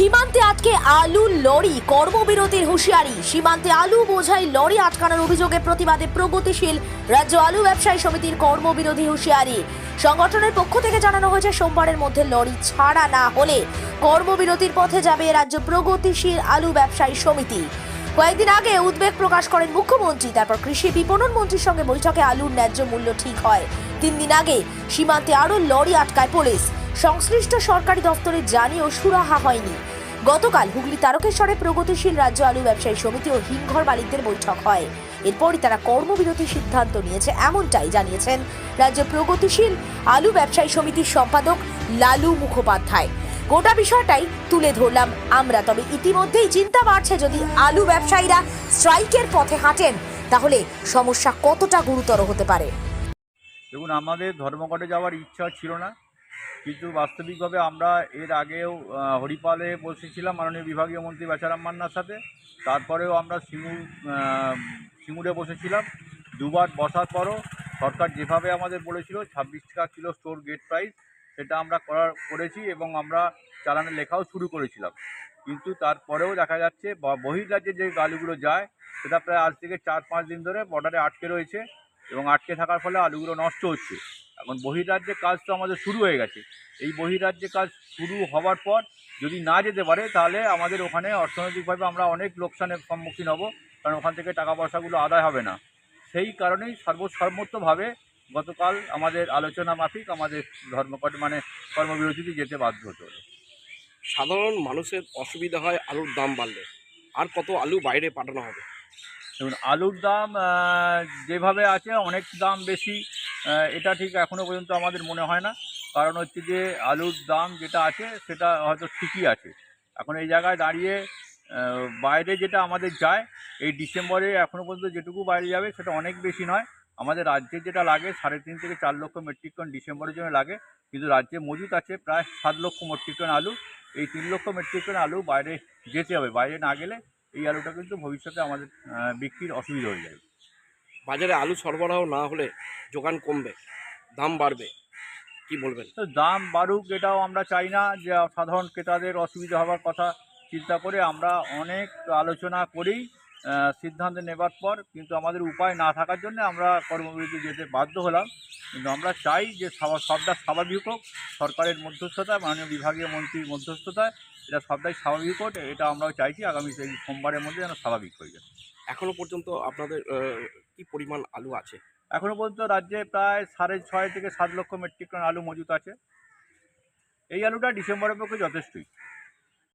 সীমান্তে আটকে আলু, লরি, কর্মবিরতির হুঁশিয়ারি। সীমান্তে আলু বোঝাই, লরি আটকানোর অভিযোগে প্রতিবাদে প্রগতিশীল রাজ্য আলু ব্যবসায়ী সমিতির কর্মবিরোধী হুঁশিয়ারি। সংগঠনের পক্ষ থেকে জানানো হয়েছে, সোমবারের মধ্যে লরি ছাড়া না হলে কর্মবিরতির পথে যাবে রাজ্য প্রগতিশীল আলু ব্যবসায়ী সমিতি। কয়েকদিন আগে উদ্বেগ প্রকাশ করেন মুখ্যমন্ত্রী, তারপর কৃষি বিপণন মন্ত্রীর সঙ্গে বৈঠকে আলুর ন্যায্য মূল্য ঠিক হয়। তিন দিন আগে সীমান্তে আরও লরি আটকায় পুলিশ। সংশ্লিষ্ট সরকারি দপ্তরে জানিয়েও সুরাহা হয়নি। গতকাল হুগলি তারকেশ্বরে প্রগতিশীল রাজ্য আলু ব্যবসায়ী সমিতি ও হিমঘর মালিকদের বৈঠক হয়। এরপরই তারা কর্মবিরতির সিদ্ধান্ত নিয়েছে, এমনটাই জানিয়েছেন রাজ্য প্রগতিশীল আলু ব্যবসায়ী সমিতির সম্পাদক লালু মুখোপাধ্যায়। গোটা বিষয়টাই তুলে ধরলাম আমরা। তবে ইতিমধ্যেই চিন্তা বাড়ছে যদি আলু ব্যবসায়ীরা স্ট্রাইকের পথে হাঁটেন তাহলে সমস্যা কতটা গুরুতর হতে পারে? দেখুন আমাদের ধর্মঘটে যাওয়ার ইচ্ছা ছিল না কিন্তু বাস্তবিকভাবে আমরা এর আগেও হরিপালে বসেছিলাম মাননীয় বিভাগীয় মন্ত্রী বেচারাম মান্নার সাথে। তারপরেও আমরা আহ, সিঙ্গুরে বসেছিলাম। দুবার বসার পরও সরকার যেভাবে আমাদের বলেছিল ছাব্বিশ টাকা কিলো স্টোর গেট প্রাইস সেটা আমরা করার, করেছি এবং আমরা চালানের লেখাও শুরু করেছিলাম। কিন্তু তারপরেও দেখা যাচ্ছে বহির্রাজ্যে যে গাড়িগুলো যায়, সেটা প্রায় আজ থেকে চার, পাঁচ দিন ধরে বর্ডারে আটকে রয়েছে এবং আটকে থাকার ফলে আলুগুলো নষ্ট হচ্ছে। এখন বহির্রাজ্যে কাজ তো আমাদের শুরু হয়ে গেছে। এই বহির্রাজ্যে কাজ শুরু হওয়ার পর যদি না যেতে পারে, তাহলে আমাদের ওখানে অর্থনৈতিকভাবে আমরা অনেক লোকসানের সম্মুখীন হব, কারণ ওখান থেকে টাকা পয়সাগুলো আদায় হবে না। সেই কারণেই সর্বসম্মতভাবে গতকাল আমাদের আলোচনা মাফিক আমাদের ধর্মঘট মানে কর্মবিরতিতে যেতে বাধ্য হতে হলো। সাধারণ মানুষের অসুবিধা হয় আলুর দাম বাড়লে। আর কত আলু বাইরে পাঠানো হবে? দেখুন আলুর দাম যেভাবে আছে অনেক দাম বেশি এটা ঠিক এখনও পর্যন্ত আমাদের মনে হয় না। কারণ হচ্ছে যে আলুর দাম যেটা আছে সেটা হয়তো ঠিকই আছে। এখন এই জায়গায় দাঁড়িয়ে বাইরে যেটা আমাদের যায় এই ডিসেম্বরে এখনও পর্যন্ত যেটুকু বাইরে যাবে সেটা অনেক বেশি নয়। আমাদের রাজ্যে যেটা লাগে সাড়ে তিন থেকে চার লক্ষ মেট্রিক টন ডিসেম্বরের জন্য লাগে। কিন্তু রাজ্যে মজুত আছে প্রায় সাত লক্ষ মেট্রিক টন আলু। এই তিন লক্ষ মেট্রিক টন আলু বাইরে যেতে হবে। বাইরে না গেলে এই আলুটা কিন্তু ভবিষ্যতে আমাদের বিক্রির অসুবিধা হয়ে যাবে। বাজারে আলু সরবরাহ না হলে যোগান কমবে দাম বাড়বে কি বলবেন? তো দাম বাড়ুক এটাও আমরা চাই না যে সাধারণ ক্রেতাদের অসুবিধা হওয়ার কথা চিন্তা করে আমরা অনেক আলোচনা করেই সিদ্ধান্ত নেবার পর কিন্তু আমাদের উপায় না থাকার জন্য আমরা কর্মবিরতি যেতে বাধ্য হলাম। কিন্তু আমরা চাই যে সবটা স্বাভাবিক হোক সরকারের মধ্যস্থতায় মাননীয় বিভাগীয় মন্ত্রীর মধ্যস্থতায় এটা সবটাই স্বাভাবিক হোক এটা আমরাও চাইছি আগামী সেই সোমবারের মধ্যে যেন স্বাভাবিক হয়ে যায়। এখনও পর্যন্ত আপনাদের কি পরিমাণ আলু আছে? এখনও পর্যন্ত রাজ্যে প্রায় সাড়ে ছয় থেকে সাত লক্ষ মেট্রিক টন আলু মজুত আছে। এই আলুটা ডিসেম্বরের পক্ষে যথেষ্টই।